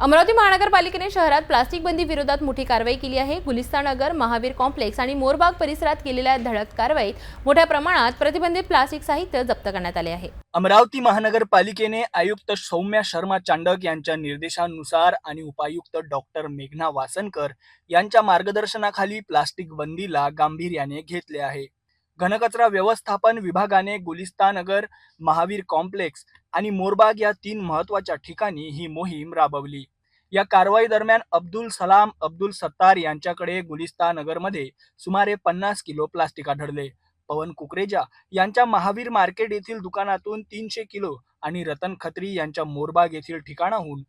अमरावती महानगरपालिकेने शहरात प्लास्टिक बंदी विरोधात मोठी कारवाई केली आहे. गुलिस्तानगर महावीर कॉम्प्लेक्स आणि मोरबाग परिसरात केलेल्या धडक कारवाईत मोठ्या प्रमाणात प्रतिबंधित प्लास्टिक साहित्य जप्त करण्यात आले आहे. अमरावती महानगरपालिकेने आयुक्त सौम्या शर्मा चांडक यांच्या निर्देशानुसार आणि उपायुक्त डॉक्टर मेघना वासनकर यांच्या मार्गदर्शनाखाली प्लास्टिक बंदीला गांभीर्याने घेतले आहे. घनकचरा व्यवस्थापन विभागाने गुलिस्तानगर महावीर कॉम्प्लेक्स आणि मोरबाग या तीन महत्त्वाच्या ठिकाणी ही मोहीम राबवली. या कारवाई दरम्यान अब्दुल सलाम अब्दुल सत्तार यांच्याकडे गुलिस्तानगरमध्ये सुमारे पन्नास किलो प्लास्टिक आढळले. पवन कुकरेजा यांच्या महावीर मार्केट येथील दुकानातून तीनशे किलो आणि रतन खत्री यांच्या मोरबाग येथील ठिकाणाहून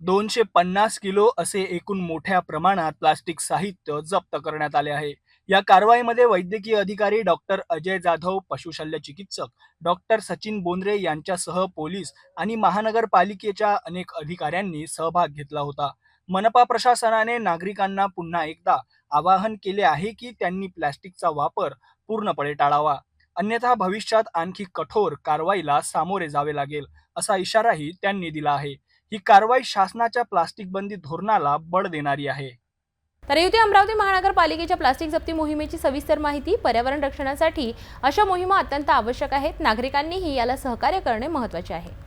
दोनशे पन्नास किलो असे एकूण मोठ्या प्रमाणात प्लास्टिक साहित्य जप्त करण्यात आले आहे. या कारवाईमध्ये वैद्यकीय अधिकारी डॉक्टर अजय जाधव पशुशल्य चिकित्सक डॉक्टर सचिन बोंद्रे यांच्यासह पोलीस आणि महानगरपालिकेच्या अनेक अधिकाऱ्यांनी सहभाग घेतला होता. मनपा प्रशासनाने नागरिकांना पुन्हा एकदा आवाहन केले आहे की त्यांनी प्लॅस्टिकचा वापर पूर्णपणे टाळावा. अन्यथा भविष्यात आणखी कठोर कारवाईला सामोरे जावे लागेल असा इशाराही त्यांनी दिला आहे. ही कारवाई शासनाच्या प्लास्टिक बंदी धोरणाला बळ देणारी आहे. तर येथे अमरावती महानगरपालिकेच्या प्लास्टिक जप्ती मोहिमेची सविस्तर माहिती पर्यावरण रक्षणासाठी अशा मोहिमा अत्यंत आवश्यक आहेत. नागरिकांनीही याला सहकार्य करणे महत्त्वाचे आहे.